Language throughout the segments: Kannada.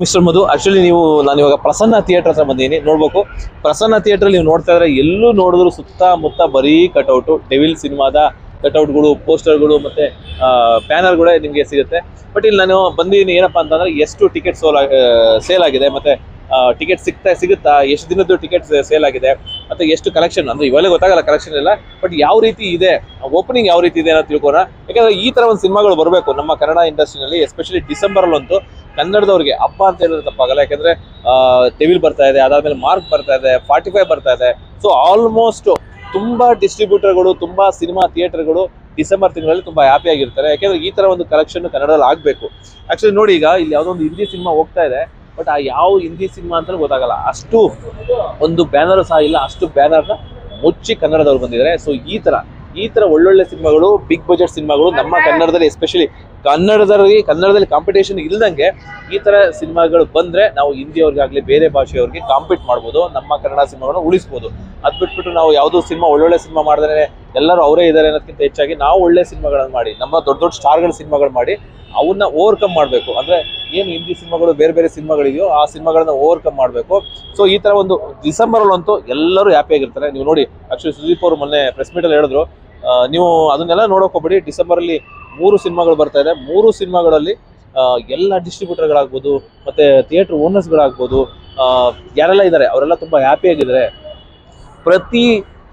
ಮಿಸ್ಟರ್ ಮಧು ಆಕ್ಚುಲಿ ನೀವು, ನಾನು ಇವಾಗ ಪ್ರಸನ್ನ ಥಿಯೇಟರ್ ಹತ್ರ ಬಂದಿದ್ದೀನಿ. ನೋಡ್ಬೇಕು. ಪ್ರಸನ್ನ ಥಿಯೇಟರ್ ನೀವು ನೋಡ್ತಾ ಇದ್ರೆ ಎಲ್ಲೂ ನೋಡಿದ್ರು ಸುತ್ತಮುತ್ತ ಬರೀ ಕಟೌಟು ಡೆವಿಲ್ ಸಿನಿಮಾದ ಕಟೌಟ್ಗಳು ಪೋಸ್ಟರ್ಗಳು ಮತ್ತೆ ಬ್ಯಾನರ್ಗಳೇ ನಿಮಗೆ ಸಿಗುತ್ತೆ. ಬಟ್ ಇಲ್ಲಿ ನಾನು ಬಂದಿದ್ದೀನಿ ಏನಪ್ಪಾ ಅಂತಂದ್ರೆ ಎಷ್ಟು ಟಿಕೆಟ್ ಸೋಲ್ ಸೇಲ್ ಆಗಿದೆ ಮತ್ತೆ ಟಿಕೆಟ್ ಸಿಗ್ತಾ, ಸಿಗುತ್ತಾ, ಎಷ್ಟು ದಿನದ್ದು ಟಿಕೆಟ್ ಸೇಲ್ ಆಗಿದೆ, ಮತ್ತೆ ಎಷ್ಟು ಕಲೆಕ್ಷನ್ ಅಂದ್ರೆ ಇವಾಗಲೇ ಗೊತ್ತಾಗಲ್ಲ ಕಲೆಕ್ಷನ್ ಎಲ್ಲ ಬಟ್ ಯಾವ ರೀತಿ ಇದೆ ಓಪನಿಂಗ್ ಯಾವ ರೀತಿ ಇದೆ ಅಂತ ತಿಳ್ಕೊಣ ಯಾಕಂದ್ರೆ ಈ ತರ ಒಂದು ಸಿನಿಮಾಗಳು ಬರಬೇಕು ನಮ್ಮ ಕನ್ನಡ ಇಂಡಸ್ಟ್ರಿನಲ್ಲಿ ಎಸ್ಪೆಷಲಿ ಡಿಸೆಂಬರ್ ಅಲ್ಲಂತೂ. ಕನ್ನಡದವ್ರಿಗೆ ಅಪ್ಪ ಅಂತ ಹೇಳಿದ್ರೆ ತಪ್ಪಾಗಲ್ಲ. ಯಾಕಂದ್ರೆ ಟೆವಿಲ್ ಬರ್ತಾ ಇದೆ, ಅದಾದ್ಮೇಲೆ ಮಾರ್ಕ್ ಬರ್ತಾ ಇದೆ, ಫಾರ್ಟಿ ಫೈವ್ ಬರ್ತಾ ಇದೆ. ಸೊ ಆಲ್ಮೋಸ್ಟ್ ತುಂಬಾ ಡಿಸ್ಟ್ರಿಬ್ಯೂಟರ್ಗಳು ತುಂಬಾ ಸಿನಿಮಾ ಥಿಯೇಟರ್ಗಳು ಡಿಸೆಂಬರ್ ತಿಂಗಳಲ್ಲಿ ತುಂಬಾ ಹ್ಯಾಪಿ ಆಗಿರ್ತಾರೆ. ಯಾಕಂದ್ರೆ ಈ ತರ ಒಂದು ಕಲೆಕ್ಷನ್ ಕನ್ನಡದಲ್ಲಿ ಆಗ್ಬೇಕು. ಆಕ್ಚುಲಿ ನೋಡಿ ಈಗ ಇಲ್ಲಿ ಯಾವ್ದೊಂದು ಹಿಂದಿ ಸಿನಿಮಾ ಹೋಗ್ತಾ ಇದೆ ಬಟ್ ಆ ಯಾವ ಹಿಂದಿ ಸಿನಿಮಾ ಅಂತ ಗೊತ್ತಾಗಲ್ಲ. ಅಷ್ಟು ಒಂದು ಬ್ಯಾನರ್ ಸಹ ಇಲ್ಲ, ಅಷ್ಟು ಬ್ಯಾನರ್ನ ಮುಚ್ಚಿ ಕನ್ನಡದವ್ರು ಬಂದಿದ್ದಾರೆ. ಸೊ ಈ ತರ ಈ ತರ ಒಳ್ಳೊಳ್ಳೆ ಸಿನಿಮಾಗಳು ಬಿಗ್ ಬಜೆಟ್ ಸಿನಿಮಾಗಳು ನಮ್ಮ ಕನ್ನಡದಲ್ಲಿ ಎಸ್ಪೆಷಲಿ ಕನ್ನಡದಲ್ಲಿ ಕನ್ನಡದಲ್ಲಿ ಕಾಂಪಿಟೇಷನ್ ಇಲ್ದಂಗೆ ಈ ತರ ಸಿನಿಮಾಗಳು ಬಂದ್ರೆ ನಾವು ಹಿಂದಿಯವ್ರಿಗಾಗ್ಲಿ ಬೇರೆ ಭಾಷೆಯವ್ರಿಗೆ ಕಾಂಪೀಟ್ ಮಾಡ್ಬೋದು ನಮ್ಮ ಕನ್ನಡ ಸಿನಿಮಾಗಳನ್ನ ಉಳಿಸ್ಬೋದು. ಅದ್ ಬಿಟ್ಬಿಟ್ಟು ನಾವು ಯಾವುದೋ ಸಿನಿಮಾ ಒಳ್ಳೊಳ್ಳೆ ಸಿನಿಮಾ ಮಾಡಿದ್ರೆ ಎಲ್ಲರೂ ಅವರೇ ಇದ್ದಾರೆ ಅನ್ನೋದಕ್ಕಿಂತ ಹೆಚ್ಚಾಗಿ ನಾವು ಒಳ್ಳೆ ಸಿನಿಮಾಗಳನ್ನ ಮಾಡಿ ನಮ್ಮ ದೊಡ್ಡ ದೊಡ್ಡ ಸ್ಟಾರ್ಗಳ ಸಿನಿಮಾಗಳು ಮಾಡಿ ಅವನ್ನ ಓವರ್ಕಮ್ ಮಾಡಬೇಕು. ಅಂದ್ರೆ ಏನು ಹಿಂದಿ ಸಿನಿಮಾಗಳು, ಬೇರೆ ಬೇರೆ ಸಿನಿಮಾಗಳಿದೆಯೋ ಆ ಸಿನಿಮಾಗಳನ್ನ ಓವರ್ಕಮ್ ಮಾಡಬೇಕು. ಸೊ ಈ ತರ ಒಂದು ಡಿಸೆಂಬರ್ ಅಲ್ಲಂತೂ ಎಲ್ಲರೂ ಹ್ಯಾಪಿ ಆಗಿರ್ತಾರೆ. ನೀವು ನೋಡಿ ಆ್ಯಕ್ಚುಲಿ ಸುದೀಪ್ ಅವರು ಮೊನ್ನೆ ಪ್ರೆಸ್ ಮೀಟ್ ಅಲ್ಲಿ ಹೇಳಿದ್ರು ನೀವು ಅದನ್ನೆಲ್ಲ ನೋಡೋಕ್ ಹೋಗ್ಬೇಡಿ. ಡಿಸೆಂಬರ್ ಅಲ್ಲಿ ಮೂರು ಸಿನಿಮಾಗಳು ಬರ್ತಾ ಇದೆ. ಮೂರು ಸಿನಿಮಾಗಳಲ್ಲಿ ಎಲ್ಲ ಡಿಸ್ಟ್ರಿಬ್ಯೂಟರ್ಗಳಾಗ್ಬೋದು ಮತ್ತೆ ಥಿಯೇಟರ್ ಓನರ್ಸ್ಗಳಾಗ್ಬೋದು ಯಾರೆಲ್ಲ ಇದ್ದಾರೆ ಅವರೆಲ್ಲ ತುಂಬಾ ಹ್ಯಾಪಿ ಆಗಿದ್ದಾರೆ. ಪ್ರತಿ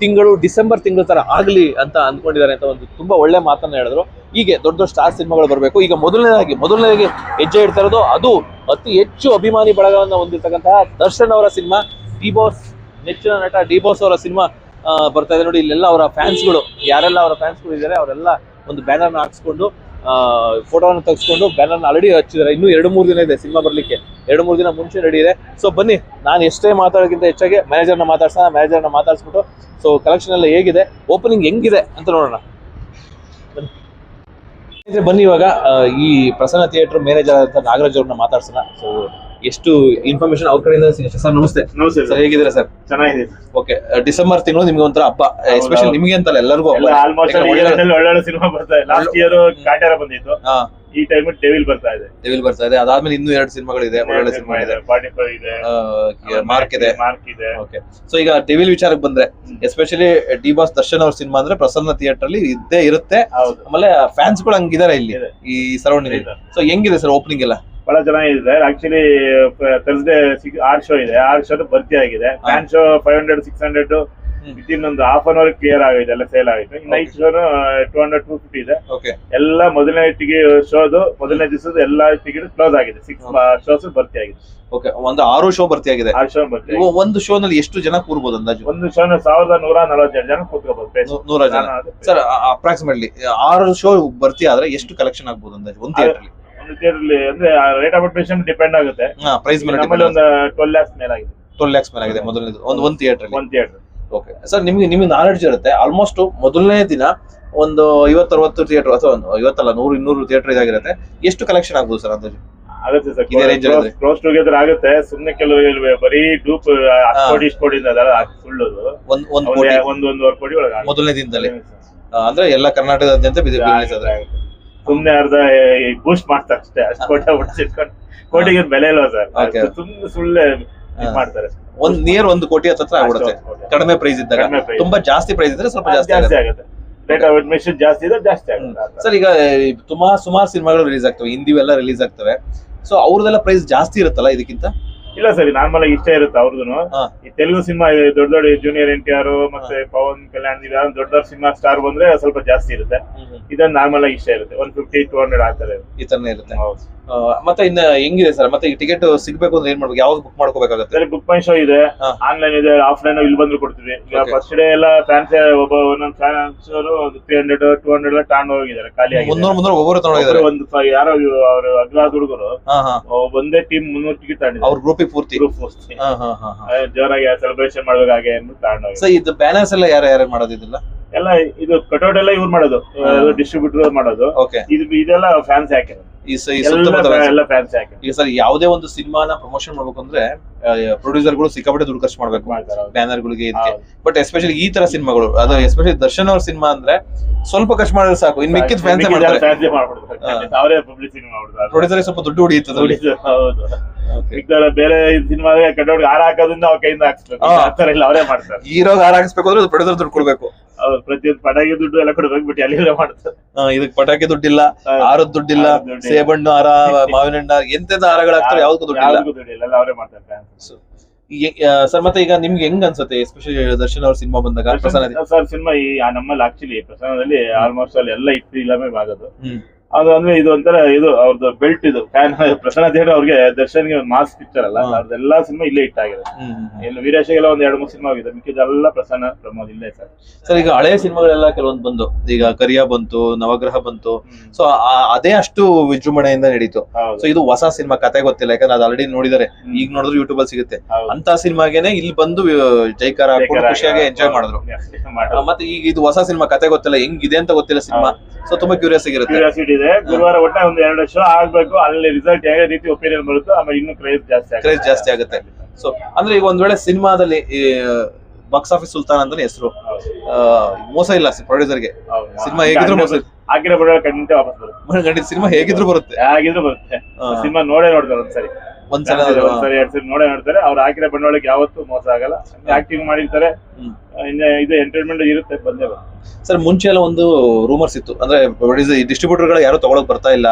ತಿಂಗಳು, ಡಿಸೆಂಬರ್ ತಿಂಗಳ ತರ ಆಗಲಿ ಅಂತ ಅಂದ್ಕೊಂಡಿದ್ದಾರೆ ಅಂತ ಒಂದು ತುಂಬಾ ಒಳ್ಳೆ ಮಾತನ್ನ ಹೇಳಿದ್ರು. ಹೀಗೆ ದೊಡ್ಡ ದೊಡ್ಡ ಸ್ಟಾರ್ ಸಿನಿಮಾಗಳು ಬರಬೇಕು. ಈಗ ಮೊದಲನೇದಾಗಿ ಮೊದಲನೇದಾಗಿ ಹೆಜ್ಜೆ ಇಡ್ತಾ ಇರೋದು ಅದು ಅತಿ ಹೆಚ್ಚು ಅಭಿಮಾನಿ ಬಳಗವನ್ನ ಹೊಂದಿರತಕ್ಕಂತಹ ದರ್ಶನ್ ಅವರ ಸಿನಿಮಾ, ಡಿ ಬಾಸ್, ನೆಚ್ಚಿನ ನಟ ಡಿ ಬಾಸ್ ಅವರ ಸಿನಿಮಾ ಬರ್ತಾ ಇದೆ ನೋಡಿ. ಇಲ್ಲೆಲ್ಲ ಅವರ ಫ್ಯಾನ್ಸ್ಗಳು ಯಾರೆಲ್ಲ ಅವರ ಫ್ಯಾನ್ಸ್ಗಳು ಇದ್ದಾರೆ, ಅವರೆಲ್ಲ ಒಂದು ಬ್ಯಾನರ್ನ ಹಾಕ್ಸ್ಕೊಂಡು ಫೋಟೋನ ತೆಗೆಸ್ಕೊಂಡು ಬ್ಯಾನರ್ನ ಆಲ್ರೆಡಿ ಹಚ್ಚಿದ್ದಾರೆ. ಇನ್ನೂ ಎರಡು ಮೂರು ದಿನ ಇದೆ ಸಿನಿಮಾ ಬರ್ಲಿಕ್ಕೆ. ಎರಡು ಮೂರು ದಿನ ಮುಂಚೆ ರೆಡಿ ಇದೆ. ಸೊ ಬನ್ನಿ. ನಾನು ಎಷ್ಟೇ ಮಾತಾಡೋಕ್ಕಿಂತ ಹೆಚ್ಚಾಗಿ ಮ್ಯಾನೇಜರ್ನ ಮಾತಾಡ್ಸೋಣ ಮ್ಯಾನೇಜರ್ನ ಮಾತಾಡ್ಸ್ಬಿಟ್ಟು. ಸೊ ಕಲೆಕ್ಷನ್ ಎಲ್ಲ ಹೇಗಿದೆ? ಓಪನಿಂಗ್ ಹೆಂಗಿದೆ ಅಂತ ನೋಡೋಣ. ಬನ್ನಿ. ಇವಾಗ ಈ ಪ್ರಸನ್ನ ಥಿಯೇಟರ್ ಮ್ಯಾನೇಜರ್ ಅಂತ ನಾಗರಾಜ್ ಅವ್ರನ್ನ ಮಾತಾಡ್ಸೋಣ. ಸೊ ಎಷ್ಟು ಇನ್ಫಾರ್ಮೇಶನ್ ಅವ್ರ ಕಡೆಯಿಂದ ಸಿಗುತ್ತೆ? ಸರ್ ನಮಸ್ತೆ. ನಮಸ್ತೆ ಸರ್. ಹೇಗಿದ್ದೀರಾ ಸರ್? ಚೆನ್ನಾಗಿದೆ ಓಕೆ ಡಿಸೆಂಬರ್ ತಿಂಗಳು ನಿಮ್ಗೆ ಒಂಥರ ಹಬ್ಬ ಎಸ್ಪೆಷಲಿ ನಿಮ್ಗೆ ಅಂತಲ್ಲ ಎಲ್ಲರಿಗೂ ಎಲ್ಲ ಆಲ್ಮೋಸ್ಟ್ ಒಳ್ಳೊಳ್ಳೆ ಸಿನಿಮಾ ಬರ್ತಾ ಇದೆ. ಲಾಸ್ಟ್ ಇಯರ್ ಕಾಟ್ಯಾರ ಬಂದಿತ್ತು. ಈ ಟೈಮ್ ಡೆವಿಲ್ ಬರ್ತಾ ಇದೆ. ಡೆವಿಲ್ ಬರ್ತಾ ಇದೆ. ಅದಾದ್ಮೇಲೆ ಇನ್ನೂ ಎರಡು ಸಿನಿಮಾಗಳಿದೆ ಒಳ್ಳೊಳ್ಳೆ ಸಿನಿಮಾ ಇದೆ. ಮಾರ್ಕ್ ಇದೆ. ಮಾರ್ಕ್ ಇದೆ. ಓಕೆ ಸೊ ಈಗ ಡೆವಿಲ್ ವಿಚಾರಕ್ಕೆ ಬಂದ್ರೆ ಎಸ್ಪೆಷಲಿ ಡಿ ಬಾಸ್ ದರ್ಶನ್ ಅವ್ರ ಸಿನಿಮಾ ಅಂದ್ರೆ ಪ್ರಸನ್ನ ಥಿಯೇಟರ್ ಅಲ್ಲಿ ಇದ್ದೇ ಇರುತ್ತೆ. ಆಮೇಲೆ ಫ್ಯಾನ್ಸ್ಗಳು ಹಂಗಿದಾರೆ ಇಲ್ಲಿ ಈ ಸರೌಂಡಿಂಗ್ ಸೊ ಹೆಂಗಿದೆ ಸರ್ ಓಪನಿಂಗ್ ಎಲ್ಲ? ಬಹಳ ಚೆನ್ನಾಗಿದೆ ಆಕ್ಚುಲಿ ಥರ್ಸ್ಡೇ ಆರ್ ಶೋ ಇದೆ. ಆರ್ ಶೋ ಭರ್ತಿ ಆಗಿದೆ. Fan show five hundred six hundred with in ಒಂದು ಹಾಫ್ ಅನ್ ಅವರ್ ಕ್ಲಿಯರ್ ಆಗಿದೆ ಎಲ್ಲ ಸೇಲ್ ಆಗಿದೆ. Night show two hundred two fifty ಇದೆ. ಓಕೆ ಎಲ್ಲ ಮೊದಲನೇ ಟಿಕೆಟ್ ಶೋದು ಮೊದಲನೇ ದಿವಸದ ಎಲ್ಲ ಟಿಕೆಟ್ ಕ್ಲೋಸ್ ಆಗಿದೆ. ಸಿಕ್ಸ್ ಶೋಸ್ ಭರ್ತಿ ಆಗಿದೆ. ಓಕೆ ಒಂದು ಆರು ಶೋ ಭರ್ತಿ ಆಗಿದೆ. ಆರ್ ಶೋ ಭರ್ತಿ. ಒಂದು ಶೋ ನಲ್ಲಿ ಎಷ್ಟು ಜನ ಕೂರ್ಬೋದು ಅಂದಾಜು? ಒಂದು ಶೋ ಸಾವಿರದ ನೂರ ನಲವತ್ತೆರಡು ಜನ ಕೂತ್ಕೋಬಹುದು. ನೂರ ಜನ. ಸರ್ ಅಪ್ರಾಕ್ಸಿಮೇಟ್ಲಿ ಆರು ಶೋ ಭರ್ತಿ ಆದ್ರೆ ಎಷ್ಟು ಕಲೆಕ್ಷನ್ ಆಗ್ಬೋದು ಅಂದಾಜು? ಒಂದು ಥಿಯೇಟರ್ theatre ಅಂದ್ರೆ ರೇಟ್ ಆಫ್ ಅಡ್ಮಿಷನ್ ಡಿಪೆಂಡ್ ಆಗುತ್ತೆ. ಪ್ರೈಸ್ ಮೇಲೆ ನಮ್ಮಲ್ಲಿ ಒಂದು ಟ್ವೆಲ್ ಲ್ಯಾಕ್ಸ್ ಮೇಲೆ ಆಗಿದೆ. ಟ್ವೆಲ್ ಲ್ಯಾಕ್ಸ್ ಮೇಲೆ ಆಗಿದೆ ಮೊದಲನೇದು ಒಂದು ಒಂದು ಥಿಯೇಟರ್ ಒಂದು ಥಿಯೇಟರ್ ಓಕೆ ಸರ್ ನಿಮಗೆ ನಿಮಗೆ ನಾಲೆಡ್ಜ್ ಇರುತ್ತೆ ಆಲ್ಮೋಸ್ಟ್ ಮೊದಲನೇ ದಿನ ಒಂದು ಐವತ್ತರವತ್ತು ಥಿಯೇಟರ್ ಅಥವಾ ಒಂದು ಐವತ್ತಲ್ಲ ನೂರು ಇನ್ನೂರು ಥಿಯೇಟರ್ ಇದಾಗಿರುತ್ತೆ. ಎಷ್ಟು ಕಲೆಕ್ಷನ್ ಆಗ್ಬೋದು ಸರ್ ಅಂದಾಜು? ಆಗುತ್ತೆ ಸರ್? ಕ್ಲೋಸ್ ಟುಗೆದರ್ ಆಗುತ್ತೆ. ಸುಮ್ನೆ ಕೆಲವು ಬರೀ ಡೂಪ್ ಕೋಟಿ ಇಷ್ಟು ಕೋಟಿ ಒಂದ್ ಒಂದ್ ಒಂದು ಕೋಟಿ. ಒಂದು ಒಂದೂವರೆ ಕೋಟಿ ಒಳಗೆ. ಮೊದಲನೇ ದಿನದಲ್ಲಿ. ಅಂದ್ರೆ ಎಲ್ಲ ಕರ್ನಾಟಕದಾದ್ಯಂತ ಬಿಜೆಪಿ ಸುಮ್ನೆ ಅರ್ಧ ಬೂಸ್ಟ್ ಮಾಡ್ತಾರೆ ಅಷ್ಟೇ. ಅಷ್ಟು ಕೋಟಿ ಬಿಡಿಸಿಟ್ಕೊಂಡು ಕೋಟಿಗೆ ಬೆಲೆ ಇಲ್ಲ ಸರ್? ತುಂಬಾ ಸುಮ್ನೆ ಸುಳ್ಳೆ ಮಾಡ್ತಾರೆ. ಒಂದ್ ನಿಯರ್ ಒಂದು ಕೋಟಿ ಹತ್ರ ಆಗ್ಬಿಡುತ್ತೆ. ಕಡಿಮೆ ಪ್ರೈಸ್ ಇದ್ದಾಗ. ತುಂಬಾ ಜಾಸ್ತಿ ಪ್ರೈಸ್ ಇದ್ರೆ ಸ್ವಲ್ಪ ಜಾಸ್ತಿ ಆಗುತ್ತೆ. ಆಗುತ್ತೆ. ರೇಟ್ ಆಫ್ ಅಡ್ಮಿಷನ್ ಜಾಸ್ತಿ ಇದೆ ಜಾಸ್ತಿ ಆಗುತ್ತೆ. ಸರ್ ಈಗ ತುಂಬಾ ಸುಮಾರು ಸಿನಿಮಾಗಳು ರಿಲೀಸ್ ಆಗ್ತವೆ. ಹಿಂದಿವೆಲ್ಲ ರಿಲೀಸ್ ಆಗ್ತವೆ. ಸೊ ಅವ್ರದೆಲ್ಲ ಪ್ರೈಸ್ ಜಾಸ್ತಿ ಇರುತ್ತಲ್ಲ ಇದಕ್ಕಿಂತ? ಇಲ್ಲ ಸರ್ ನಾರ್ಮಲ್ ಆಗಿ ಇಷ್ಟ ಇರುತ್ತೆ ಅವ್ರದ್ದು. ಈ ತೆಲುಗು ಸಿನಿಮಾ ದೊಡ್ಡ ದೊಡ್ಡ ಜೂನಿಯರ್ ಎನ್ ಟಿ ಆರ್ ಮತ್ತೆ ಪವನ್ ಕಲ್ಯಾಣ್ ಇದೆ ದೊಡ್ಡ ದೊಡ್ಡ ಸಿನಿಮಾ ಸ್ಟಾರ್ ಬಂದ್ರೆ ಸ್ವಲ್ಪ ಜಾಸ್ತಿ ಇರುತ್ತೆ. ಇದನ್ನ ನಾರ್ಮಲ್ ಆಗಿ ಇಷ್ಟ ಇರುತ್ತೆ. ಒನ್ ಫಿಫ್ಟಿ ಟೂ ಹಂಡ್ರೆಡ್ ಆಗ್ತಾರೆ ಈ ತರನೇ ಇರುತ್ತೆ. ಆ, ಮತ್ತೆ ಇನ್ನ ಹೆಂಗಿದೆ ಸರ್? ಮತ್ತೆ ಈ ಟಿಕೆಟ್ ಸಿಗ್ಬೇಕು ಅಂದ್ರೆ ಏನ್ ಮಾಡ್ಬೇಕು? ಯಾವಾಗ ಬುಕ್ ಮಾಡ್ಕೋಬೇಕಾಗುತ್ತೆ? ಸರ್ ಬುಕ್ ಮೈ ಶೋ ಇದೆ. ಆನ್ಲೈನ್ ಇದೆ. ಆಫ್ಲೈನ್ ಇಲ್ಲಿ ಬಂದ್ರು ಕೊಡ್ತೀವಿ. ಫಸ್ಟ್ ಡೇ ಎಲ್ಲ ಫ್ಯಾನ್ಸ್ ಒಬ್ಬ ಒಂದೊಂದು fans three hundred two hundred ಎಲ್ಲ ತಗೊಂಡು ಹೋಗಿದ್ದಾರೆ. ಖಾಲಿ ಮುನ್ನೂರು ಮುನ್ನೂರು ಒಬ್ಬರು ತಗೊಂಡಿದ್ದಾರೆ ಒಂದು ಯಾರೋ ಅವರು ಅಗ್ರಾದ ಹುಡುಗರು. ಒಂದೇ ಟೀಮ್ ಮುನ್ನೂರು ಟಿಕೆಟ್ ಅವ್ರ ಗ್ರೂಪ್ ಪೂರ್ತಿ. ಗ್ರೂಪ್ ಪೂರ್ತಿ. ಹಾ ಹಾ ಹಾ ಜೋರಾಗಿ ಸೆಲೆಬ್ರೇಷನ್ ಮಾಡ್ಬೇಕು ಹಾಗೆ ಅಂದ್ಬಿಟ್ಟು ತಗೊಂಡು ಹೋಗಿ ಸೊ ಇದು ಬ್ಯಾನರ್ಸ್ ಎಲ್ಲ ಯಾರು ಯಾರು ಮಾಡೋದಿಲ್ಲ ಎಲ್ಲ ಇದು ಕಟೌಟ್ ಎಲ್ಲ ಇವ್ರು ಮಾಡೋದು. ಡಿಸ್ಟ್ರಿಬ್ಯೂಟರ್ ಮಾಡೋದು. ಇದು ಇದೆಲ್ಲ ಫ್ಯಾನ್ಸ್ ಹಾಕಿರೋದು ಈ ಈಗ ಸರ್ ಯಾವುದೇ ಒಂದು ಸಿನಿಮಾನ ಪ್ರಮೋಷನ್ ಮಾಡ್ಬೇಕು ಅಂದ್ರೆ ಪ್ರೊಡ್ಯೂಸರ್ಗಳು ಸಿಕ್ಕಾಪಟ್ಟೆ ದುಡ್ಡು ಖರ್ಚು ಮಾಡ್ಬೇಕು. ಬ್ಯಾನರ್ ಗಳಿಗೆ ಇದಕ್ಕೆ. ಬಟ್ ಎಸ್ಪೆಷಲಿ ಈ ತರ ಸಿನಿಮಾಗಳು ಅದು ಎಸ್ಪೆಷಲಿ ದರ್ಶನ್ ಅವ್ರ ಸಿನಿಮಾ ಅಂದ್ರೆ ಸ್ವಲ್ಪ ಖರ್ಚು ಮಾಡಿದ್ರೆ ಸಾಕು. ಇನ್ ಮಿಕ್ಕಿದ ಫ್ಯಾನ್ಸ್ ಮಾಡ್ತಾರೆ. ಪ್ರೊಡ್ಯೂಸರ್ ಸ್ವಲ್ಪ ದುಡ್ಡು ಹೊಡಿಯುತ್ತೆ ಹೌದು ಬೇರೆ ಸಿನಿಮಾಗೆ ಕಟ್ಟೋರ್ಗೆ ಹಾರ ಹಾಕೋದ್ರಿಂದ ಅವ್ರ ಕೈಯಿಂದ ಹಾಕ್ಸ್ಬೇಕು. ಆತರ ಇಲ್ಲ ಅವರೇ ಮಾಡ್ತಾರೆ ಹೀರೋಗ್ ಹಾರ ಹಾಕಿಸ್ಬೇಕು ಅಂದ್ರೆ ಪ್ರೊಡ್ಯೂಸರ್ ದುಡ್ಡು ಕೊಡ್ಬೇಕು ಅವ್ರು ಪ್ರತಿಯೊಂದು ಪಟಾಕಿ ದುಡ್ಡು ಎಲ್ಲ ಕೊಡ್ಬೇಕು ಬಟ್ ಎಲ್ಲಿವರೇ ಮಾಡ್ತಾರೆ ಇದಕ್ ಪಟಾಕಿ ದುಡ್ಡಿಲ್ಲ. ಹಾರದ ದುಡ್ಡಿಲ್ಲ. ಸೇಬಣ್ಣು ಹಾರ ಮಾವಿನ ಹಣ್ಣು ಎಂತೆಂತ ಹಾರಗಳಾಗ್ತಾರೆ ಯಾವ್ದಕ್ಕೂ ಯಾವ್ದಕ್ಕೂ ದುಡ್ಡಿಲ್ಲ ಎಲ್ಲ ಅವರೇ ಮಾಡ್ತಾರೆ. ಸರ್ ಮತ್ತೆ ಈಗ ನಿಮ್ಗೆ ಹೆಂಗ್ ಅನ್ಸುತ್ತೆ ಎಸ್ಪೆಷಲಿ ದರ್ಶನ್ ಅವ್ರ ಸಿನಿಮಾ ಬಂದಾಗ ಪ್ರಸನ್ನ ಸರ್ ಸಿನಿಮಾ ಈ ನಮ್ಮಲ್ಲಿ ಆಕ್ಚುಲಿ ಪ್ರಸನ್ನದಲ್ಲಿ ಆಲ್ಮೋಸ್ಟ್ ಅಲ್ಲಿ ಎಲ್ಲ ಇಟ್ಟು ಇಲ್ಲಮೇ ಆಗೋದು. ಅದು ಅಂದ್ರೆ ಇದು ಒಂಥರ ಇದು ಅವ್ರದ್ದು ಬೆಲ್ಟ್ ಇದು. ಫ್ಯಾನ್ ಪ್ರಸನ್ನ ಥಿಯೇಟರ್ ಅವ್ರಿಗೆ ದರ್ಶನ್ಗೆ ಒಂದು ಮಾಸ್ ಪಿಕ್ಚರ್ ಅಲ್ಲ. ಅವ್ರದ್ದೆಲ್ಲ ಸಿನಿಮಾ ಇಲ್ಲೇ ಇಟ್ಟಾಗಿದೆ. ಆಗಿದೆ ಇಲ್ಲಿ ವೀರೇಶಗೆಲ್ಲ ಒಂದ್ ಎರಡು ಮೂರು ಸಿನಿಮಾ ಆಗಿದೆ ಮಿಕ್ಕಿದೆಲ್ಲ ಪ್ರಸನ್ನ ಪ್ರಮೋದ್ ಇಲ್ಲೇ ಸರ್. ಸರ್ ಈಗ ಹಳೆ ಸಿನಿಮಾಗಳೆಲ್ಲ ಕೆಲವೊಂದು ಬಂದು. ಈಗ ಕರಿಯ ಬಂತು ನವಗ್ರಹ ಬಂತು. ಸೊ ಅದೇ ಅಷ್ಟು ವಿಜೃಂಭಣೆಯಿಂದ ನಡೀತು. ಸೊ ಇದು ಹೊಸ ಸಿನಿಮಾ ಕತೆ ಗೊತ್ತಿಲ್ಲ. ಯಾಕಂದ್ರೆ ಅದು ಆಲ್ರೆಡಿ ನೋಡಿದಾರೆ. ಈಗ ನೋಡಿದ್ರು ಯೂಟ್ಯೂಬ್ ಅಲ್ಲಿ ಸಿಗುತ್ತೆ. ಅಂತ ಸಿನಿಮಾಗೇನೆ ಇಲ್ಲಿ ಬಂದು ಜೈಕಾರ ಹಾಕೊಂಡು ಖುಷಿಯಾಗಿ ಎಂಜಾಯ್ ಮಾಡಿದ್ರು. ಮತ್ತೆ ಈಗ ಇದು ಹೊಸ ಸಿನಿಮಾ ಕತೆ ಗೊತ್ತಿಲ್ಲ. ಹೆಂಗಿದೆ ಅಂತ ಗೊತ್ತಿಲ್ಲ ಸಿನಿಮಾ ಸೊ ತುಂಬಾ ಕ್ಯೂರಿಯಸ್ ಆಗಿರುತ್ತೆ. ಇದೆ. ಗುರುವಾರ ಒಟ್ಟ ಒಂದು ಎರಡು ಶೋ ಆಗ್ಬೇಕು. ಅಲ್ಲಿ ರಿಸಲ್ಟ್ ಯಾವ ರೀತಿ ಒಪಿನಿಯನ್ ಬರುತ್ತೋ ಆಮೇಲೆ ಇನ್ನು ಕ್ರೇಜ್ ಜಾಸ್ತಿ ಆಗುತ್ತೆ. ಕ್ರೇಜ್ ಜಾಸ್ತಿ ಆಗುತ್ತೆ. ಸೊ ಅಂದ್ರೆ ಈಗ ಒಂದ್ ವೇಳೆ ಸಿನಿಮಾದಲ್ಲಿ ಬಾಕ್ಸ್ ಆಫೀಸ್ ಸುಲ್ತಾನ್ ಅಂತಾನೆ ಹೆಸರು. ಮೋಸ ಇಲ್ಲ ಪ್ರೊಡ್ಯೂಸರ್ಗೆ ಗೆ. ಸಿನಿಮಾ ಹೇಗಿದ್ರು ಮೋಸ ಆಗಿರೋ ಬರೋ ಖಂಡಿತ ವಾಪಸ್ ಬರುತ್ತೆ. ಖಂಡಿತ ಸಿನಿಮಾ ಹೇಗಿದ್ರು ಬರುತ್ತೆ. ಆಗಿದ್ರು ಬರುತ್ತೆ. ಸಿನಿಮಾ ನೋಡೇ ನೋಡ್ತಾರೆ ಒಂದ್ಸರಿ. ಒಂದ್ಸಲ ಒಂದ್ಸರಿ ಎರಡ್ ಸರಿ ನೋಡೇ ನೋಡ್ತಾರೆ. ಅವ್ರು ಹಾಕಿರೋ ಬಂಡವಾಳಕ್ಕೆ ಯಾವತ್ತೂ ಮೋಸ ಆಗಲ್ಲ. ಆಕ್ಟಿಂಗ್ ಮಾಡಿರ್ತಾರೆ. ಇದು ಎಂಟರ್ಟೈನ್ಮೆಂಟ್ ಇರುತ್ತೆ ಬಂದೇ ಸರ್ ಮುಂಚೆ ಎಲ್ಲ ಒಂದು ರೂಮರ್ಸ್ ಇತ್ತು. ಅಂದ್ರೆ ಡಿಸ್ಟ್ರಿಬ್ಯೂಟರ್ಗಳು ಯಾರು ತಗೊಳಕ್ ಬರ್ತಾ ಇಲ್ಲ.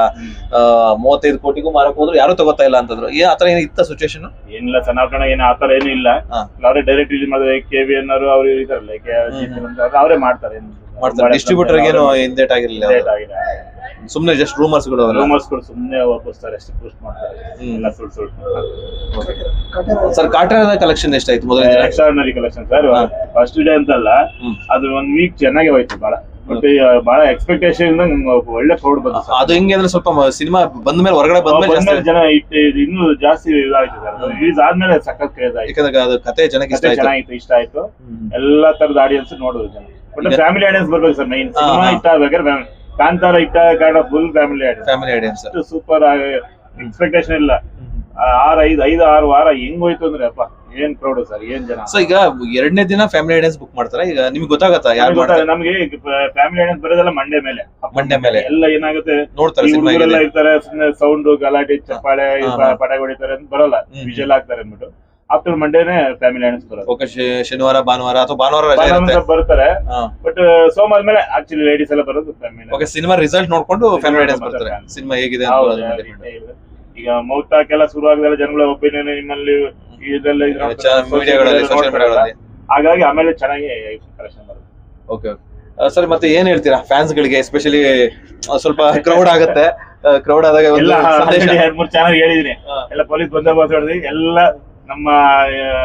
ಮೂವತ್ತೈದು ಕೋಟಿಗೂ ಮಾರಕ್ ಹೋದ್ರು ಯಾರು ತಗೋತಾ ಇಲ್ಲ ಅಂತಂದ್ರು. ಏನ್ ಆತರ ಏನ್ ಇತ್ತ ಸಿಚುವೇಶನ್ ಏನಿಲ್ಲ ಚೆನ್ನಾಗ್ ಕಣ ಏನ್ ಆತರ ಏನು ಇಲ್ಲ. ಅವರೇ ಡೈರೆಕ್ಟ್ ರಿಲೀಸ್ ಮಾಡಿದ್ರೆ ಕೆ ವಿ ಎನ್ ಅವರು ಅವ್ರು ಇದಾರಲ್ಲ ಅವ್ರು ಮಾಡ್ತಾರೆ. ಮಾಡ್ತಾರೆ. ಡಿಸ್ಟ್ರಿಬ್ಯೂಟರ್ ಏನು ಹಿಂದೇಟ್ ಆಗಿರ್ಲಿಲ್ಲ. ಸುಮ್ನೆ ಜಸ್ಟ್ ರೂಮರ್ಸ್ಗಳು ಅವೆಲ್ಲ. ರೂಮರ್ಸ್ಗಳು ಸುಮ್ಮನೆ ಒಪ್ಪಿಸ್ತಾರೆ ಅಷ್ಟೇ ಪೋಸ್ಟ್ ಮಾಡ್ತಾರೆ. ಹ್ಮ್. ಎಲ್ಲ ಸುಳ್ಳು ಸುಳ್ಳು. ಸರ್ ಕಾಟರದ ಕಲೆಕ್ಷನ್ ಎಷ್ಟಾಯ್ತು ಮೊದಲ ದಿನ? ಎಕ್ಸ್ಟ್ರಾರ್ನರಿ ಕಲೆಕ್ಷನ್ ಸರ್ ಹಾ. ಫಸ್ಟ್ ಡೇ ಅಂತಲ್ಲ ಹ್ಮ್. ಅದು ಒಂದ್ ವೀಕ್ ಚೆನ್ನಾಗಿ ಹೋಯ್ತು ಬಹಳ ಮತ್ತೆ ಬಹಳ ಎಕ್ಸ್ಪೆಕ್ಟೇಷನ್ ಇಂದ ನಮ್ಗೆ ಒಳ್ಳೆ ಕ್ರೌಡ್ ಬಂತು sir. ಅದು ಹೆಂಗೆ ಅಂದ್ರೆ ಸ್ವಲ್ಪ ಸಿನಿಮಾ ಬಂದ ಮೇಲೆ ಹೊರಗಡೆ ಬಂದ ಮೇಲೆ ಬಂದ್ಮೇಲೆ ಜಾಸ್ತಿ ಜನ ಇದು ಇನ್ನೂ ಜಾಸ್ತಿ ಇದಾಯ್ತು ಸರ್ ರಿಲೀಸ್ ಆದ್ಮೇಲೆ ಸಖತ್ ಕ್ರೇಜ್ ಆಯ್ತು. ಯಾಕಂದ್ರೆ ಅದು ಕತೆ ಜನಕ್ಕೆ ಇಷ್ಟ ಕಥೆ ಆಯ್ತು. ಚೆನ್ನಾಗಿತ್ತು ಇಷ್ಟ ಆಯ್ತು. ಎಲ್ಲಾ ತರದ ಆಡಿಯನ್ಸ್ ನೋಡಿದ್ರು ಜನ. ಬಟ್ ಫ್ಯಾಮಿಲಿ ಆಡಿಯನ್ಸ್ ಬರ್ಬೇಕು ಸರ್ ಮೈನ್ ಹಾ, ಸಿನಿಮಾ ಹಾ. ಇಷ್ಟ ಆಗ್ಬೇಕಾದ್ರೆ ಕಾಂತಾರ ಇಟ್ಟ ಕಾರಣ full family audience family audience super expectation ಇಲ್ಲ. ಆ, ಆರ್ ಐದು ಐದು ಆರು ವಾರ ಹೆಂಗ್ ಹೋಯ್ತು ಅಂದ್ರೆ ಅಪ್ಪ ಏನ್ ಪ್ರೌಡ್ ಸರ್ ಏನ್ ಜನ? ಸೊ ಈಗ ಎರಡನೇ ದಿನ ಫ್ಯಾಮಿಲಿ ಐಡಿಯನ್ಸ್ ಬುಕ್ ಮಾಡ್ತಾರೆ? ಈಗ ನಿಮ್ಗೆ ಗೊತ್ತಾಗತ್ತಾ ಯಾರು ನಮ್ಗೆ ಮಾಡ್ತಾರೆ? ಗೊತ್ತಾಗ- ನಮ್ಗೆ ಫ್ಯಾಮಿಲಿ ಆಡಿಯನ್ಸ್ ಬರೋದೆಲ್ಲ ಮಂಡೆ ಮೇಲೆ. ಮಂಡೆ ಮೇಲೆ. ಎಲ್ಲ ಏನಾಗುತ್ತೆ? ನೋಡ್ತಾರೆ ಹುಡುಗರೆಲ್ಲ ಇರ್ತಾರೆ ಸುಮ್ಮನೆ ಸೌಂಡ್ ಗಲಾಟೆ ಚಪ್ಪಾಳೆ. ಪಟಾಕಿ ಹೊಡಿತಾರೆ ಅಂತ ಬರಲ್ಲ. ವಿಜಲ್ ಆಗ್ತಾರೆ ಅಂದ್ಬಿಟ್ಟು. ಆಫ್ಟರ್ ಮಂಡೇನೆ ಫ್ಯಾಮಿಲಿ ಬರೋದು. ಓಕೆ ಶನಿವಾರ ಭಾನುವಾರ ಅಥವಾ ಭಾನುವಾರ ರಜೆ ಇರುತ್ತೆ? ಬರ್ತಾರೆ. ಬಟ್ ಸೋಮವಾರ ಮೇಲೆ ಆಕ್ಚುಲಿ ಲೇಡೀಸ್ ಎಲ್ಲ ಬರೋದು ಫ್ಯಾಮಿಲಿ ಓಕೆ ಸಿನಿಮಾ ರಿಸಲ್ಟ್ ನೋಡ್ಕೊಂಡು ಫ್ಯಾಮಿಲಿ ಐಡಿಯನ್ಸ್ ಬರ್ತಾರೆ. ಸಿನಿಮಾ ಹೇಗಿದೆ. ಈಗ ಮೌತ್ ಹಾಕೆಲ್ಲ ಶುರು ಆಗದಲ್ಲ ಜನಗಳ ಒಪಿನಿಯನ್ ನಿಮ್ಮಲ್ಲಿ ಇದೆಲ್ಲ ಮೀಡಿಯಾಗಳಲ್ಲಿ ಸೋಶಿಯಲ್ ಮೀಡಿಯಾಗಳಲ್ಲಿ ಹಾಗಾಗಿ ಆಮೇಲೆ ಚೆನ್ನಾಗಿ ಕಲೆಕ್ಷನ್ ಬರುತ್ತೆ. ಓಕೆ ಸರ್ ಮತ್ತೆ ಏನ್ ಹೇಳ್ತೀರಾ ಫ್ಯಾನ್ಸ್ ಗಳಿಗೆ ಎಸ್ಪೆಷಲಿ ಸ್ವಲ್ಪ ಕ್ರೌಡ್ ಆಗುತ್ತೆ. ಕ್ರೌಡ್ ಆದಾಗ ಎಲ್ಲ ಮೂರ್ ಚಾನಲ್ ಹೇಳಿದೀನಿ. ಎಲ್ಲ ಪೊಲೀಸ್ ಬಂದೋಬಸ್ತ್ ಹೊಡೆದಿ ಎಲ್ಲ ನಮ್ಮ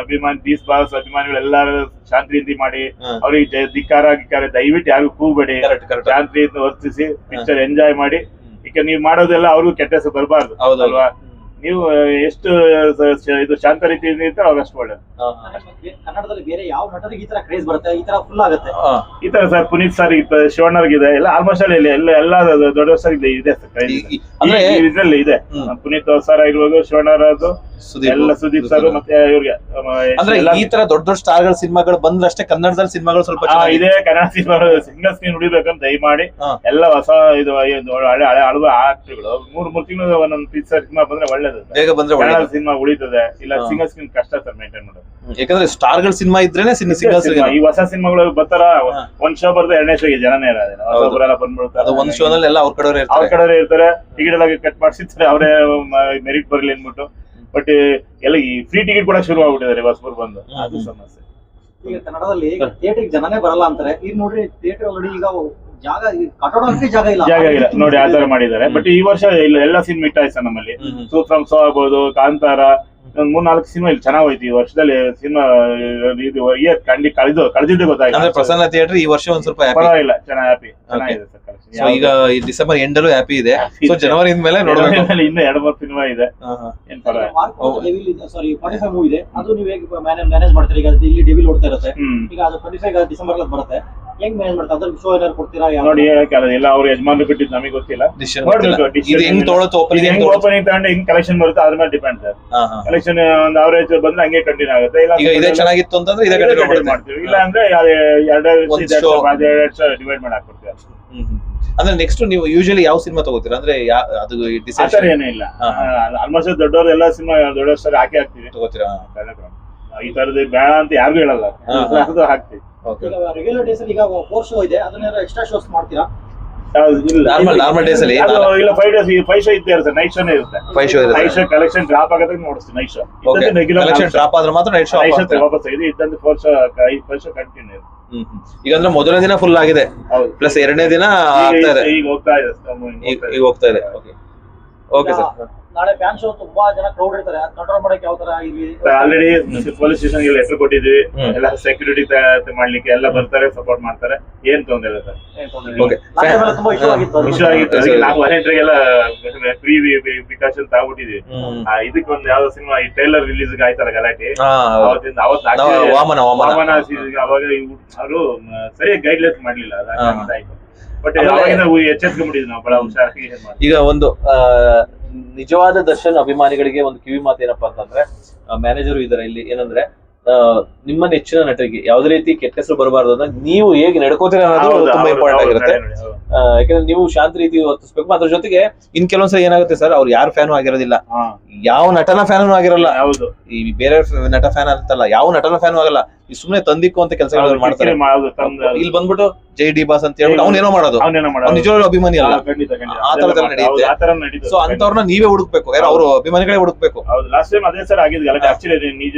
ಅಭಿಮಾನಿ ದೀಸ್ ಬಾಸ್ ಅಭಿಮಾನಿಗಳು ಎಲ್ಲಾರು ಶಾಂತಿ ರೀತಿ ಮಾಡಿ. ಅವ್ರಿಗೆ ಧಿಕ್ಕಾರ ಗಿಕ್ಕಾರ ದಯವಿಟ್ಟು ಯಾರು ಕೂಬೇಡಿ ಶಾಂತಿಯಿಂದ ಕರೆಕ್ಟ್ ಶಾಂತಿ ರೀತಿ ವರ್ತಿಸಿ ಪಿಕ್ಚರ್ ಎಂಜಾಯ್ ಮಾಡಿ ಈಗ ನೀವು ಮಾಡೋದೆಲ್ಲ ಅವ್ರಿಗೂ ಕೆಟ್ಟ ಹೆಸರು ಬರಬಾರ್ದು ಅಲ್ವಾ? ನೀವು ಎಷ್ಟು ಇದು ಶಾಂತ ರೀತಿಯಿಂದ ಇರ್ತಾರೆ ಅವ್ರು ಅಷ್ಟು ಕನ್ನಡದಲ್ಲಿ ಬೇರೆ ಯಾವ ನಟರಿಗೆ ಈ ತರ ಕ್ರೇಜ್ ಬರುತ್ತೆ ಈ ತರ ಫುಲ್ ಆಗುತ್ತೆ. ಈ ತರ ಸರ್ ಪುನೀತ್ ಸರ್ ಶಿವಣ್ಣರ್ಗಿದೆ ಎಲ್ಲ ಆಲ್ಮೋಸ್ಟ್ ಅಲ್ಲಿ ಎಲ್ಲ ಎಲ್ಲ ದೊಡ್ಡ ಸರ್ ಇದೆ ಇದೆ ಸರ್ ಇದ್ರಲ್ಲಿ ಇದೆ. ಪುನೀತ್ ಸರ್ ಆಗಿರ್ಬೋದು ಶಿವಣ್ಣರದು ಎಲ್ಲ ಸುದೀಪ್ ಸರ್ ಮತ್ತೆ ಇವ್ರಿಗೆ ಅಂದ್ರೆ ಈ ತರ ದೊಡ್ಡ ದೊಡ್ಡ ಸ್ಟಾರ್ಗಳ ಸಿನಿಮಾಗಳು ಬಂದ್ರಷ್ಟೇ ಕನ್ನಡದಲ್ಲಿ ಸಿನಿಮಾಗಳು ಸ್ವಲ್ಪ ಇದೆ. ಇದೇ ಕನ್ನಡ ಸಿನಿಮಾ ಸಿಂಗಲ್ ಸ್ಕ್ರೀನ್ ಉಳಿಬೇಕಂತ ದಯಮಾಡಿ ಮಾಡಿ ಎಲ್ಲ ಹೊಸ ಇದು ಇದು ಹಳೆ ಹಳೆ ಹಳವ ಆಕ್ಟ್ರಿಗಳು. ಮೂರ್ ಮೂರ್ ತಿಂಗಳು ಒಂದೊಂದು ಪಿಕ್ಚರ್ ಸಿನಿಮಾ ಬಂದ್ರೆ ಒಳ್ಳೇದು. ಬೇಗ ಬಂದ್ರೆ ಕನ್ನಡ ಒಳ್ಳೇದು. ಸಿನಿಮಾ ಉಳಿತದೆ. ಇಲ್ಲ ಹಾ. ಸಿಂಗಲ್ ಸ್ಕ್ರೀನ್ ಕಷ್ಟ ಸರ್ ಮೇಂಟೈನ್ ಮಾಡೋದು. ಯಾಕಂದ್ರೆ ಸ್ಟಾರ್ಗಳ ಸಿನಿಮಾ ಇದ್ರೇನೆ ಸಿಂಗಲ್ ಸಿನಿಮಾ, ಈ ಹೊಸ ಸಿನಿಮಾಗಳು ಬರ್ತಾರ? ಹಾ. ಒಂದ್ ಶೋ ಬರ್ದ ಎರಡನೇ ಶೋಗೆ ಜನನೇ ಇರೋದಿಲ್ಲ ಹೌದು. ಹೊಸಬ್ರೆಲ್ಲ ಬಂದ್ಬಿಡ್ತಾರೆ ಅದು ಒಂದ್ ಶೋನಲ್ಲಿ ಎಲ್ಲ ಅವ್ರ ಕಡೆಯವ್ರೆ ಅವ್ರ ಇರ್ತಾರೆ ಕಡೆ ಇರ್ತಾರೆ. ಟಿಕೆಟ್ ಎಲ್ಲ ಕಟ್ ಮಾಡಿಸಿರ್ತಾರೆ. ಅವರೇ ಮೆರಿಟ್ ಬರ್ಲಿ ಅಂದ್ಬಿಟ್ಟು. ಬಟ್ ಎಲ್ಲ ಈ ಫ್ರೀ ಟಿಕೆಟ್ ಕೂಡ ಶುರು ಆಗ್ಬಿಟ್ಟಿದ್ದಾರೆ ಹೊಸಬರು ಬಂದು. ಅದು ಸಮಸ್ಯೆ. ಈಗ ಕನ್ನಡದಲ್ಲಿ ಥಿಯೇಟರ್ ಜನನೇ ಬರಲ್ಲ ಅಂತಾರೆ. ಈಗ ನೋಡ್ರಿ ಥಿಯೇಟರ್ ಆಲ್ರೆಡಿ ಈಗ ಜಾಗ ಕಟ್ಟೋಡಕ್ಕೆ ಜಾಗ ಇಲ್ಲ. ಜಾಗ ಇಲ್ಲ. ನೋಡಿ ಆ ತರ ಮಾಡಿದ್ದಾರೆ. ಬಟ್ ಈ ವರ್ಷ ಇಲ್ಲ ಎಲ್ಲ ಸಿನಿಮಾ ಮಿಟ್ ಸರ್ ನಮ್ಮಲ್ಲಿ. ಹ್ಮ್, ಹ್ಮ್. ಸೂ ಸೋ ಆಗ್ಬೋದು ಕಾಂತಾರ ಒಂದ್ ಮೂರ್ ನಾಲ್ಕು ಸಿನಿಮಾ ಇಲ್ಲಿ ಚೆನ್ನಾಗ್ ಹೋಯ್ತು ಈ ವರ್ಷದಲ್ಲಿ ಸಿನಿಮಾ ಇದು ಇಯರ್ ಕಂಡಿ ಕಳೆದು ಕಳೆದಿದ್ದೆ ಅಂದ್ರೆ ಗೊತ್ತಾಯ್ತು ಪ್ರಸನ್ನ ಥಿಯೇಟರ್ ಈ ವರ್ಷ ಒಂದ್ ಸ್ವಲ್ಪ ಹ್ಯಾಪಿ ಪರವಾಗಿಲ್ಲ ಚೆನ್ನಾಗಿ ಹ್ಯಾಪಿ ಚೆನ್ನಾಗಿದೆ ಸರ್ ಸೊ ಈಗ ಈ ಡಿಸೆಂಬರ್ ಎಂಡಲ್ಲೂ ಹ್ಯಾಪಿ ಇದೆ. Happy ಸೊ ಇದೆ. ಜನವರಿ ಮೇಲೆ ಇನ್ನೂ ಇನ್ನು ಎರಡು ಮೂರು ಸಿನಿಮಾ ಇದೆ. ಹಾ, ಹಾ. ಏನ್ ಪರವಾಗಿಲ್ಲ. ಸಾರಿ ಫಾರ್ಟಿ ಫೈವ್ ಮೂವಿ ಇದೆ. ಅದು ನೀವು ಹೇಗೆ ಮ್ಯಾನೇಜ್ ಮಾಡ್ತೀರಾ? ಈಗ ಅದು ಇಲ್ಲಿ ಡೆವಿಲ್ ಓಡ್ತಾ ಇರುತ್ತೆ. ಹ್ಮ್. ಈಗ ಅದು ಟ್ವೆಂಟಿ ಫೈವ್ ಡಿಸೆಂಬರ್ ಅಲ್ಲಿ ಬರುತ್ತೆ. ಹೆಂಗ್ ಮ್ಯಾನೇಜ್ ಮಾಡ್ತಾರೆ? ಅದ್ರ ಶೋ ಏನಾದ್ರು ಕೊಡ್ತೀರಾ? ಯಾವ- ನೋಡಿ ಹೇಳಕ್ಕೆ ಆಗಲ್ಲ. ಎಲ್ಲ ಅವ್ರ ಯಜಮಾನ್ರು ಬಿಟ್ಟಿದ್ದು ನಮಗೆ ಗೊತ್ತಿಲ್ಲ. Decision ನೋಡ್ಬೇಕು, ಗೊತ್ತಿಲ್ಲ. decision ಇದು ಹೆಂಗ್. ತೊಗೊಳುತ್ತೋ ಇದು ಓಪನಿಂಗ್ ಹೆಂಗ್ ಓಪನಿಂಗ್ ತಗೊಂಡು ಹೆಂಗ್ ಕಲೆಕ್ಷನ್ ಬರುತ್ತೆ ಅದ್ರ ಮೇಲೆ ಡಿಪೆಂಡ್ ಸರ್. ಹಾ ಹಾ. ಕಲೆಕ್ಷನ್ ಒಂದು ಅವರೇಜ್ ಬಂದ್ರೆ ಹಂಗೆ ಕಂಟಿನ್ಯೂ ಆಗುತ್ತೆ. ಇಲ್ಲ ಈಗ ಇದೇ ಚೆನ್ನಾಗಿತ್ತು ಅಂತಂದ್ರೆ ಇದೇ ಕಂಟಿನ್ಯೂ ಮಾಡ್ತೀವಿ. ಇಲ್ಲ ಅಂದ್ರೆ ಎರಡು. ಎರಡು ಡಿವೈಡ್ ಮಾಡಿ ಹಾಕ್ಬಿಡ್ತೀವಿ ಅಷ್ಟೇ. ಹ್ಮ್, ಹ್ಮ್. ಅಂದ್ರೆ ನೆಕ್ಸ್ಟ್ ನೀವು ಯೂಶಲಿ ಯಾವ ಸಿನಿಮಾ ತಗೋತೀರಾ? ಅಂದ್ರೆ ಯಾ- ಅದು ಆತರ ಡಿಸೈಡ್ ಏನೂ ಇಲ್ಲ. ಆಲ್ಮೋಸ್ಟ್ ದೊಡ್ಡವ್ರು ಎಲ್ಲ ಸಿನಿಮಾ ದೊಡ್ಡ ಸರ್ ಹಾಕಿ ಹಾಕ್ತೀವಿ. ತಗೋತೀರಾ? ಈ ತರದ ಬೇಡ ಅಂತ ಯಾರು ಹೇಳಲ್ಲ. ಹಾಕ್ತೀವಿ. ರೆಗ್ಯುಲರ್ ಡೇಸ್ ಈಗ ಫೋರ್ ಶೋ ಇದೆ. ಅದನ್ನ ಎಕ್ಸ್ಟ್ರಾ ಶೋಸ್ ಮಾಡ್ತೀರಾ? ಯಾವ್ದು ನಾರ್ಮಲ್ ಡೇಸ್ ಅಲ್ಲಿ ಇಲ್ಲ ಫೈವ್ ಡೇಸ್ ಫೈವ್ ಶೋ ಇದ್ದೇ ಇರುತ್ತೆ ನೈಟ್ ಶೋನೇ ಇರುತ್ತೆ. ಫೈವ್ ಶೋ ನೈಟ್ ಇರುತ್ತೆ ಶೋ ಕಲೆಕ್ಷನ್ ಡ್ರಾಪ್ ಆಗೋದಕ್ಕೆ ನೋಡ್ತೀನಿ ನೈಟ್ ಶೋ ಕಲೆಕ್ಷನ್ ಡ್ರಾಪ್ ಆದ್ರೆ ಮಾತ್ರ ನೈಟ್ ಶೋ ನೈಟ್ ಶೋ ವಾಪಸ್ ಇದು ಇದ್ದಂತ ಫೋರ್ ಶೋ ಐದು ಫೈವ್ ಶೋ ಕಂಟಿನ್ಯೂ ಈಗ ಅಂದ್ರೆ ಮೊದಲನೇ ದಿನ ಫುಲ್ ಆಗಿದೆ. ಪ್ಲಸ್ ಎರಡನೇ ದಿನ ಆಗ್ತಾ ಈಗ ಇದೆ ಈಗ ಹೋಗ್ತಾ ಇದೆ. ಈಗ ಹೋಗ್ತಾ ಇದೆ. ಓಕೆ ಓಕೆ ಸರ್ ನಾಳೆ ಫ್ಯಾನ್ ಶೋ ತುಂಬಾ ಜನ ಕ್ರೌಡ್ ಇರ್ತಾರೆ. ಕಂಟ್ರೋಲ್ ಮಾಡಕ್ಕೆ ಯಾವ ತರ ಇಲ್ಲಿ ಆಲ್ರೆಡಿ ಪೊಲೀಸ್ ಸ್ಟೇಷನ್ಗೆ ಲೆಟರ್ ಕೊಟ್ಟಿದ್ವಿ. ಎಲ್ಲ ಸೆಕ್ಯೂರಿಟಿ ಮಾಡ್ಲಿಕ್ಕೆ ಎಲ್ಲ ಬರ್ತಾರೆ ಸಪೋರ್ಟ್ ಮಾಡ್ತಾರೆ. ಏನ್ ತೊಂದ್ರೆ ಇಲ್ಲ ಸರ್. ತುಂಬಾ ಇಶ್ಯೂ ಆಗಿತ್ತು ಇಶ್ಯೂ ಆಗಿತ್ತು ಅದಕ್ಕೆ ನಾವು ವಾಲೆಂಟ್ರಿಗೆಲ್ಲ ಫ್ರೀ ಪ್ರಿಕಾಷನ್ ತಗೊಂಡಿದ್ವಿ ಇದಕ್ಕೆ ಒಂದು ಯಾವ್ದೋ ಸಿನಿಮಾ ಈ ಟ್ರೈಲರ್ ರಿಲೀಸ್ ಆಯ್ತಲ್ಲ ಗಲಾಟೆ. ಅವತ್ತಿಂದ ಅವತ್ತು ವಾಮನ ವಾಮನ. ಅವಾಗ ಅವರು ಸರಿಯಾಗಿ ಗೈಡ್ಲೈನ್ಸ್ ಮಾಡ್ಲಿಲ್ಲ. ಹಾ. ಬಟ್ ಆಮೇಲೆ- ಅವಾಗ ನಾವು ಎಚ್ಚೆತ್ಕೊಂಡ್ಬಿಟ್ಟಿದ್ವಿ ನಾವು. ಬಹಳ ಹುಷಾರಾಗಿ. ಈಗ ಒಂದು ನಿಜವಾದ ದರ್ಶನ್ ಅಭಿಮಾನಿಗಳಿಗೆ ಒಂದು ಕಿವಿ ಮಾತು ಏನಪ್ಪಾ ಅಂತಂದ್ರೆ ಮ್ಯಾನೇಜರ್ ಇದಾರೆ ಇಲ್ಲಿ. ಏನಂದ್ರೆ ನಿಮ್ಮ ನೆಚ್ಚಿನ ನಟರಿಗೆ ಯಾವ್ದೇ ರೀತಿ ಕೆಟ್ಟ ಹೆಸರು ಬರಬಾರ್ದು ಅಂದ್ರೆ ನೀವು ಹೇಗೆ ನಡ್ಕೋತೀರ ಅನ್ನೋದು ತುಂಬಾ ಇಂಪಾರ್ಟೆಂಟ್ ಆಗಿರುತ್ತೆ. ಯಾಕಂದ್ರೆ ನೀವು ಶಾಂತ ರೀತಿ ವರ್ತಿಸ್ಬೇಕು. ಅದ್ರ ಜೊತೆಗೆ ಇನ್ ಕೆಲವೊಂದ್ಸಲ ಏನಾಗುತ್ತೆ ಸರ್ ಅವ್ರು ಯಾರು ಫ್ಯಾನು ಆಗಿರೋದಿಲ್ಲ. ಯಾವ ನಟನ ಫ್ಯಾನು ಆಗಿರಲ್ಲ. ಹೌದು. ಈ ಬೇರೆ ನಟ ಫ್ಯಾನ್ ಅಂತಲ್ಲ ಯಾವ ನಟನ ಫ್ಯಾನು ಆಗಲ್ಲ. ಈ ಸುಮ್ನೆ ತಂದಿಕ್ಕು ಅಂತ ಕೆಲಸಗಳನ್ನ ಮಾಡ್ತಾರೆ. ಇಲ್ಲಿ ಬಂದ್ಬಿಟ್ಟು ಜೈ ಡಿ ಬಾಸ್ ಅಂತ ಹೇಳ್ಬಿಟ್ಟು ಅವ್ನೇನೋ ಮಾಡೋದು. ಅವ್ನೇನೋ ಅವ್ನು ಮಾಡೋದು. ನಿಜವಾಗ್ಲೂ ಅಭಿಮಾನಿ ಅಲ್ಲ. ಖಂಡಿತ, ಖಂಡಿತ. ಆ ತರ ಹೌದು, ನಡೆಯುತ್ತೆ. ಆ ಥರ ನಡೀತದೆ. ಸೊ ಅಂತವ್ರನ್ನ ನೀವೇ ಹುಡುಕ್ಬೇಕು. ಯಾರು ಅವರು ಅಭಿಮಾನಿಗಳೇ ಹುಡುಕ್ಬೇಕು. ಹೌದು ಲಾಸ್ಟ್ ಟೈಮ್ ಅದೇ ಸರ್ ಆಗಿದ್ ಗಲಾಟೆ ಆಕ್ಚುಲಿ ನಿಜ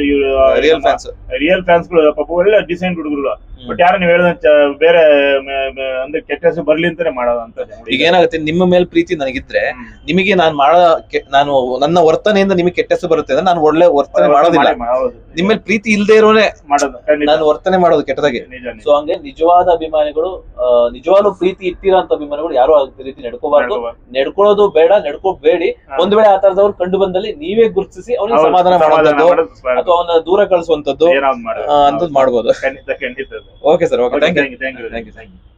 ರಿಯಲ್ ಫ್ಯಾನ್ಸ್ ರಿಯಲ್ ಫ್ಯಾನ್ಸ್ಗಳು ಪಾಪ ಒಳ್ಳೆ ಡಿಸೈನ್ ಹುಡುಗರು. ಬಟ್ ಯಾರು ನೀವು ಹೇಳಿದ ಬೇರೆ ಮ- ಮ- ಅಂದ್ರೆ ಕೆಟ್ಟ ಹೆಸರು ಬರ್ಲಿ ಅಂತಾನೆ ಮಾಡೋದು ಅಂತ ಈಗ ಏನಾಗುತ್ತೆ ನಿಮ್ಮ ಮೇಲೆ ಪ್ರೀತಿ ನನಗಿದ್ರೆ ನಿಮಗೆ ನಾನು ಮಾಡೋ ಕೆ- ನಾನು ನನ್ನ ವರ್ತನೆಯಿಂದ ನಿಮಗೆ ಕೆಟ್ಟ ಹೆಸರು ಬರುತ್ತೆ ಅಂದ್ರೆ ನಾನು ಒಳ್ಳೆ ವರ್ತನೆ ಮಾಡೋದಿಲ್ಲ. ನಿಮ್ಮ ಮೇಲೆ ಪ್ರೀತಿ ಇಲ್ದೇ ಇರೋನೆ ಮಾಡೋದು ಖಂಡಿತ. ನಾನು ವರ್ತನೆ ಮಾಡೋದು ಕೆಟ್ಟದಾಗಿ. ನಿಜ ನಿಜ. ಸೊ ಹಂಗೆ ನಿಜವಾದ ಅಭಿಮಾನಿಗಳು ನಿಜವಾಗ್ಲೂ ಪ್ರೀತಿ ಇಟ್ಟಿರೋಂತ ಅಭಿಮಾನಿಗಳು ಯಾರು ಆ ರೀತಿ ನಡ್ಕೋಬಾರ್ದು. ನಡ್ಕೊಳೋದು ಬೇಡ ನಡ್ಕೋಬೇಡಿ. ಒಂದ್ ವೇಳೆ ಆ ತರದವ್ರು ಕಂಡು ಬಂದಲ್ಲಿ ನೀವೇ ಗುರುತಿಸಿ ಅವ್ರಿಗೆ ಸಮಾಧಾನ ಮಾಡುವಂತದ್ದು ಮಾಡೋದು ಅಥವಾ ಅವನ ದೂರ ಕಳಿಸುವಂತದ್ದು ಅಂತ ಮಾಡ್ಬೋದು. Okay sir okay thank you thank you thank you thank you